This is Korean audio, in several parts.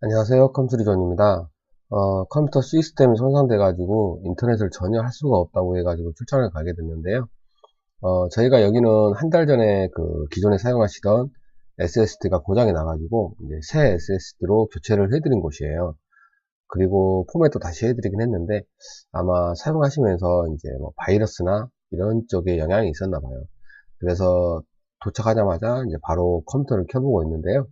안녕하세요. 컴퓨터존입니다. 어, 컴퓨터 시스템이 손상돼 가지고 인터넷을 전혀 할 수가 없다고 해 가지고 출장을 가게 됐는데요. 어, 저희가 여기는 한 달 전에 그 기존에 사용하시던 SSD가 고장이 나 가지고 새 SSD로 교체를 해 드린 곳이에요. 그리고 포맷도 다시 해 드리긴 했는데 아마 사용하시면서 이제 뭐 바이러스나 이런 쪽에 영향이 있었나 봐요. 그래서 도착하자마자 이제 바로 컴퓨터를 켜보고 있는데요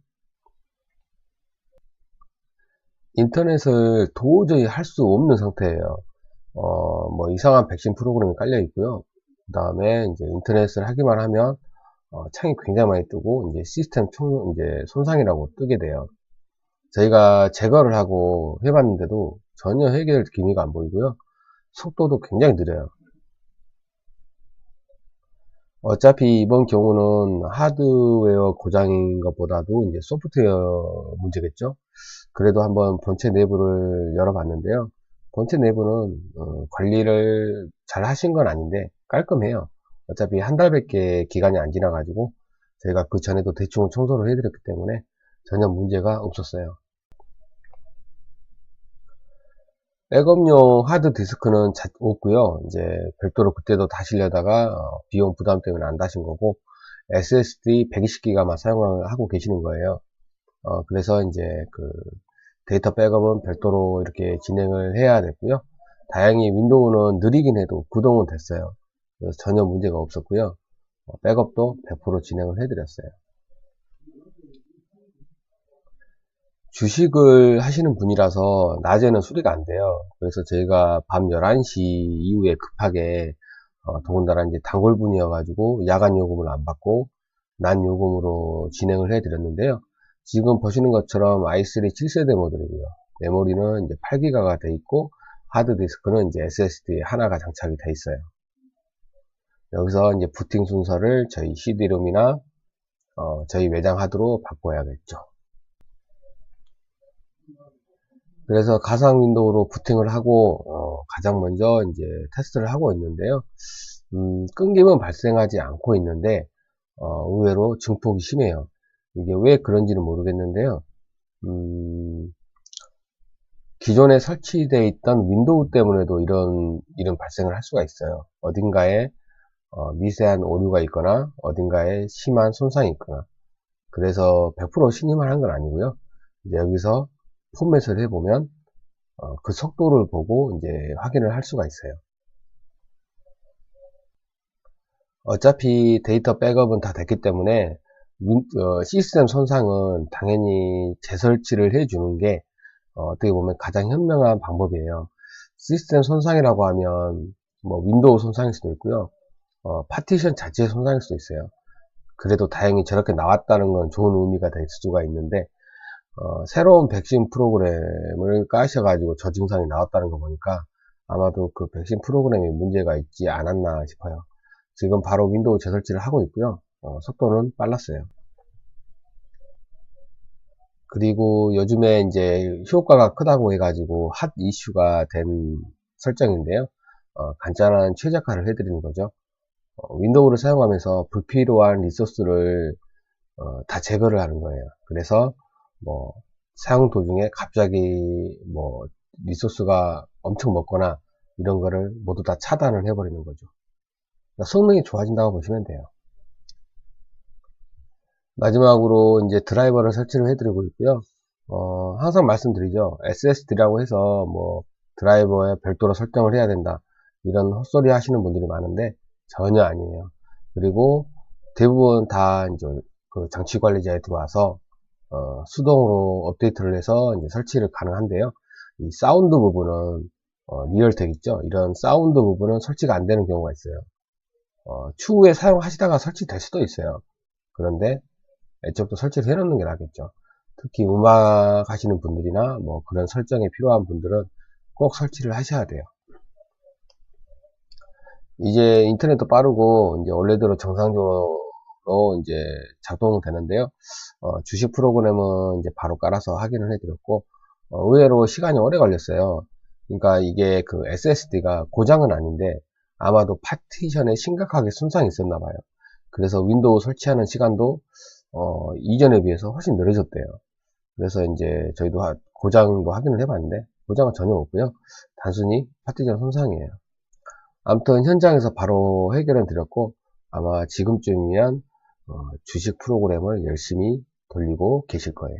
인터넷을 도저히 할 수 없는 상태예요. 어, 뭐 이상한 백신 프로그램이 깔려 있고요. 그 다음에 이제 인터넷을 하기만 하면 어, 창이 굉장히 많이 뜨고 이제 시스템 총 이제 손상이라고 뜨게 돼요. 저희가 제거를 하고 해봤는데도 전혀 해결 기미가 안 보이고요. 속도도 굉장히 느려요. 어차피 이번 경우는 하드웨어 고장인 것보다도 이제 소프트웨어 문제겠죠. 그래도 한번 본체 내부를 열어봤는데요. 본체 내부는 어, 관리를 잘 하신 건 아닌데 깔끔해요. 어차피 한 달밖에 기간이 안 지나가지고 저희가 그 전에도 대충 청소를 해드렸기 때문에 전혀 문제가 없었어요. 백업용 하드 디스크는 없고요. 이제 별도로 그때도 다시려다가 어, 비용 부담 때문에 안 다신 거고 SSD 120기가만 사용을 하고 계시는 거예요. 어, 그래서 이제 그 데이터 백업은 별도로 이렇게 진행을 해야 됐고요. 다행히 윈도우는 느리긴 해도 구동은 됐어요. 그래서 전혀 문제가 없었고요. 어, 백업도 100% 진행을 해드렸어요. 주식을 하시는 분이라서 낮에는 수리가 안 돼요. 그래서 저희가 밤 11시 이후에 급하게 어, 더군다나 이제 단골분이어가지고 야간 요금을 안 받고 난 요금으로 진행을 해드렸는데요. 지금 보시는 것처럼 i3 7세대 모델이고요. 메모리는 이제 8기가가 돼 있고 하드디스크는 이제 SSD 하나가 장착이 돼 있어요. 여기서 이제 부팅 순서를 저희 CD롬이나 어, 저희 외장 하드로 바꿔야겠죠. 그래서 가상 윈도우로 부팅을 하고 어, 가장 먼저 이제 테스트를 하고 있는데요. 음, 끊김은 발생하지 않고 있는데 어, 의외로 증폭이 심해요. 이게 왜 그런지는 모르겠는데요. 음, 기존에 설치되어 있던 윈도우 때문에도 이런 이런 발생을 할 수가 있어요. 어딘가에 어, 미세한 오류가 있거나 어딘가에 심한 손상이 있거나 그래서 100% 신임을 한 건 아니고요. 여기서 포맷을 해보면 어, 그 속도를 보고 이제 확인을 할 수가 있어요. 어차피 데이터 백업은 다 됐기 때문에 어, 시스템 손상은 당연히 재설치를 해주는 게 어, 떻게 보면 가장 현명한 방법이에요. 시스템 손상이라고 하면 뭐 윈도우 손상일 수도 있고요. 어, 파티션 자체의 손상일 수도 있어요. 그래도 다행히 저렇게 나왔다는 건 좋은 의미가 될 수가 있는데 어, 새로운 백신 프로그램을 까셔가지고 저 증상이 나왔다는 거 보니까 아마도 그 백신 프로그램에 문제가 있지 않았나 싶어요. 지금 바로 윈도우 재설치를 하고 있고요. 어, 속도는 빨랐어요. 그리고 요즘에 이제 효과가 크다고 해가지고 핫 이슈가 된 설정인데요. 어, 간단한 최적화를 해드리는 거죠. 어, 윈도우를 사용하면서 불필요한 리소스를 어, 다 제거를 하는 거예요. 그래서 뭐 사용 도중에 갑자기 뭐 리소스가 엄청 먹거나 이런 거를 모두 다 차단을 해버리는 거죠. 그러니까 성능이 좋아진다고 보시면 돼요. 마지막으로 이제 드라이버를 설치를 해드리고 있고요. 어, 항상 말씀드리죠. SSD라고 해서 뭐 드라이버에 별도로 설정을 해야 된다. 이런 헛소리 하시는 분들이 많은데 전혀 아니에요. 그리고 대부분 다 이제 그 장치 관리자에 들어와서 어, 수동으로 업데이트를 해서 이제 설치를 가능한데요. 이 사운드 부분은 어, 리얼텍 있죠. 이런 사운드 부분은 설치가 안 되는 경우가 있어요. 어, 추후에 사용하시다가 설치될 수도 있어요. 그런데 애초부터 설치를 해놓는 게 낫겠죠. 특히 음악 하시는 분들이나 뭐 그런 설정이 필요한 분들은 꼭 설치를 하셔야 돼요. 이제 인터넷도 빠르고 이제 원래대로 정상적으로 이제 작동되는데요. 어, 주식 프로그램은 이제 바로 깔아서 확인을 해드렸고 어, 의외로 시간이 오래 걸렸어요. 그러니까 이게 그 SSD가 고장은 아닌데 아마도 파티션에 심각하게 손상이 있었나 봐요. 그래서 윈도우 설치하는 시간도 어, 이전에 비해서 훨씬 느려졌대요. 그래서 이제 저희도 고장도 확인을 해봤는데 고장은 전혀 없고요. 단순히 파티션 손상이에요. 아무튼 현장에서 바로 해결은 드렸고 아마 지금쯤이면 어, 주식 프로그램을 열심히 돌리고 계실 거예요.